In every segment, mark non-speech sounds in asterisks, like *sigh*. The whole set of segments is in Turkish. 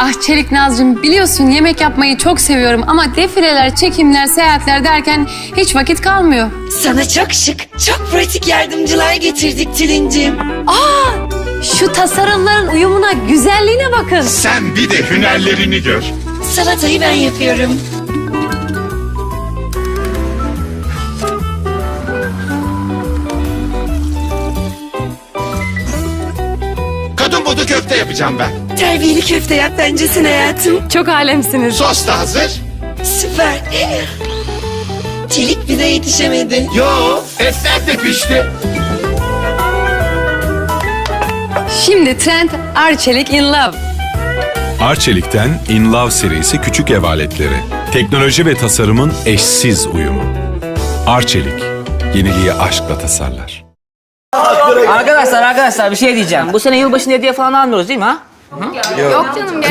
Ah Çelik Nazcığım biliyorsun yemek yapmayı çok seviyorum ama defileler, çekimler, seyahatler derken hiç vakit kalmıyor. Sana çok şık, çok pratik yardımcılar getirdik Tülin'cim. Şu tasarımların uyumuna, güzelliğine bakın. Sen bir de hünerlerini gör. Salatayı ben yapıyorum. Kadın budu köfte yapacağım ben. Terbiyeli köfte yap bencesin hayatım. Çok alemsiniz. Sos da hazır. Süper. Çelik bize yetişemedi. Yo, etler de pişti. Şimdi trend Arçelik in Love. Arçelik'ten In Love serisi küçük ev aletleri. Teknoloji ve tasarımın eşsiz uyumu. Arçelik, yeniliği aşkla tasarlar. Arkadaşlar arkadaşlar bir şey diyeceğim. Bu sene yılbaşında hediye falan almıyoruz değil mi ha?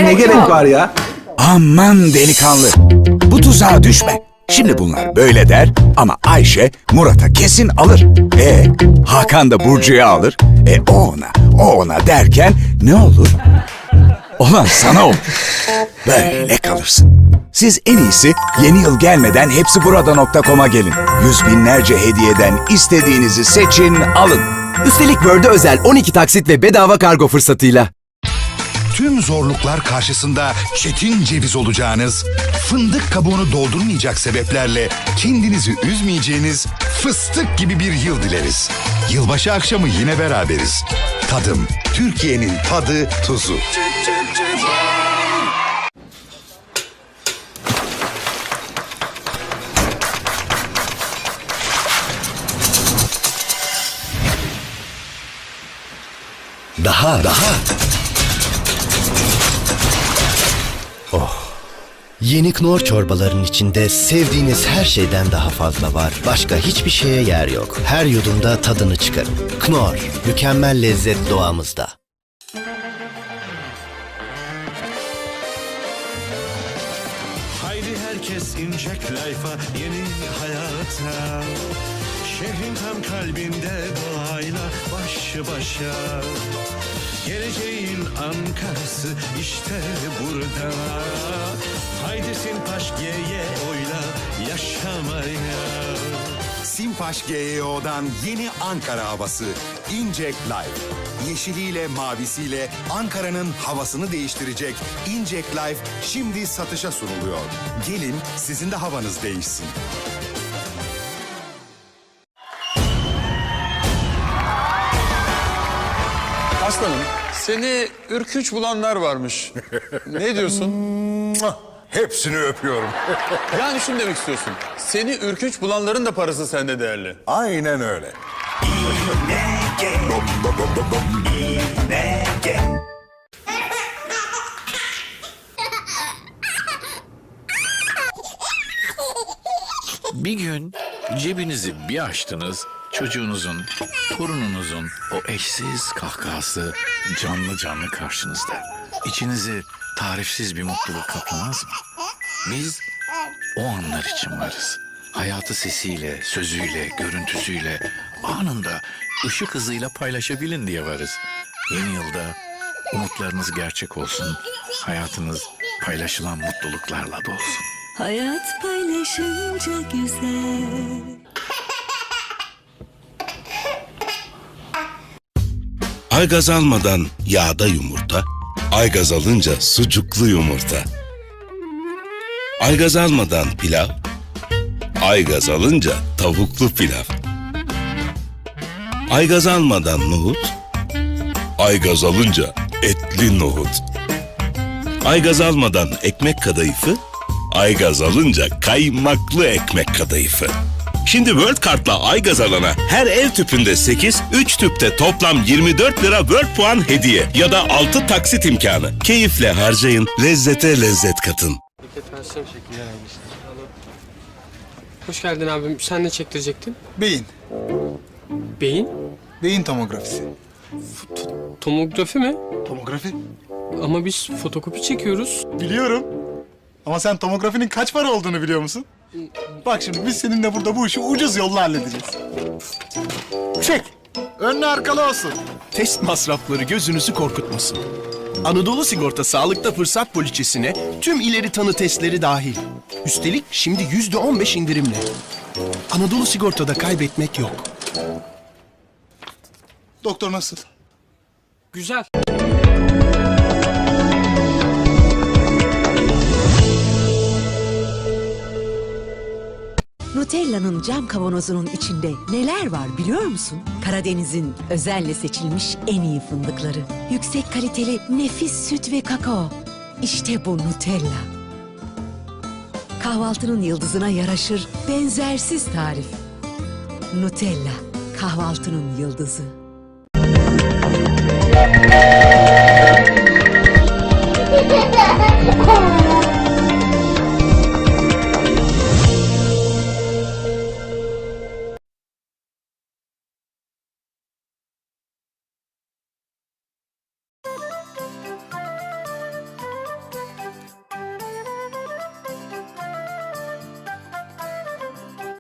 Ne gerek var ya? Aman delikanlı. Bu tuzağa düşme. Şimdi bunlar böyle der ama Ayşe Murat'a kesin alır. E Hakan da Burcu'ya alır. E o ona, o ona derken ne olur? Olan sana olur. Böyle kalırsın. Siz en iyisi yeni yıl gelmeden hepsi burada.com'a gelin. Yüz binlerce hediyeden istediğinizi seçin, alın. Üstelik Word'e özel 12 taksit ve bedava kargo fırsatıyla. Tüm zorluklar karşısında çetin ceviz olacağınız, fındık kabuğunu doldurmayacak sebeplerle kendinizi üzmeyeceğiniz fıstık gibi bir yıl dileriz. Yılbaşı akşamı yine beraberiz. Tadım, Türkiye'nin tadı, tuzu. Daha, daha. Yeni Knorr çorbaların içinde sevdiğiniz her şeyden daha fazla var. Başka hiçbir şeye yer yok. Her yudumda tadını çıkarın. Knorr, mükemmel lezzet doğamızda. Haydi herkes inecek life'a yeni hayata Şehrin tam kalbinde doğayla baş başa Geleceğin Ankara'sı işte burada Haydi Sinpaş G'ye oyla yaşamaya Simpaş GEO'dan yeni Ankara havası. Incek Life. Yeşiliyle mavisiyle Ankara'nın havasını değiştirecek Incek Life şimdi satışa sunuluyor. Gelin sizin de havanız değişsin. Aslanım seni ürkünç bulanlar varmış. *laughs* ne diyorsun? Hepsini öpüyorum. *laughs* Yani şunu demek istiyorsun. Seni ürkünç bulanların da parası sende değerli. Aynen öyle. Bir gün cebinizi bir açtınız, çocuğunuzun, torununuzun o eşsiz kahkahası canlı canlı karşınızda. İçinizi tarifsiz bir mutluluk kaplamaz mı? Biz o anlar için varız. Hayatı sesiyle, sözüyle, görüntüsüyle, anında ışık hızıyla paylaşabilin diye varız. Yeni yılda umutlarınız gerçek olsun, hayatınız paylaşılan mutluluklarla dolsun. Hayat paylaşınca güzel. Aygaz almadan yağda yumurta, aygaz alınca sucuklu yumurta. Aygaz almadan pilav, aygaz alınca tavuklu pilav. Aygaz almadan nohut, aygaz alınca etli nohut. Aygaz almadan ekmek kadayıfı, aygaz alınca kaymaklı ekmek kadayıfı. Şimdi World Kart'la Aygaz alana her ev tüpünde 8, 3 tüpte toplam 24 lira World Puan hediye ya da 6 taksit imkanı. Keyifle harcayın, lezzete lezzet katın. Hoş geldin abim. Sen ne çektirecektin? Beyin. Beyin? Beyin tomografisi. Tomografi mi? Tomografi? Ama biz fotokopi çekiyoruz. Biliyorum. Ama sen tomografinin kaç para olduğunu biliyor musun? Bak şimdi biz seninle burada bu işi ucuz yolla halledeceğiz. Çek. Önlü arkalı olsun. Test masrafları gözünüzü korkutmasın. Anadolu Sigorta Sağlıkta Fırsat Poliçesine tüm ileri tanı testleri dahil. Üstelik şimdi yüzde on beş indirimle. Anadolu Sigorta'da kaybetmek yok. Doktor nasıl? Güzel. Nutella'nın cam kavanozunun içinde neler var biliyor musun? Karadeniz'in özelle seçilmiş en iyi fındıkları. Yüksek kaliteli nefis süt ve kakao. İşte bu Nutella. Kahvaltının yıldızına yaraşır benzersiz tarif. Nutella, kahvaltının yıldızı.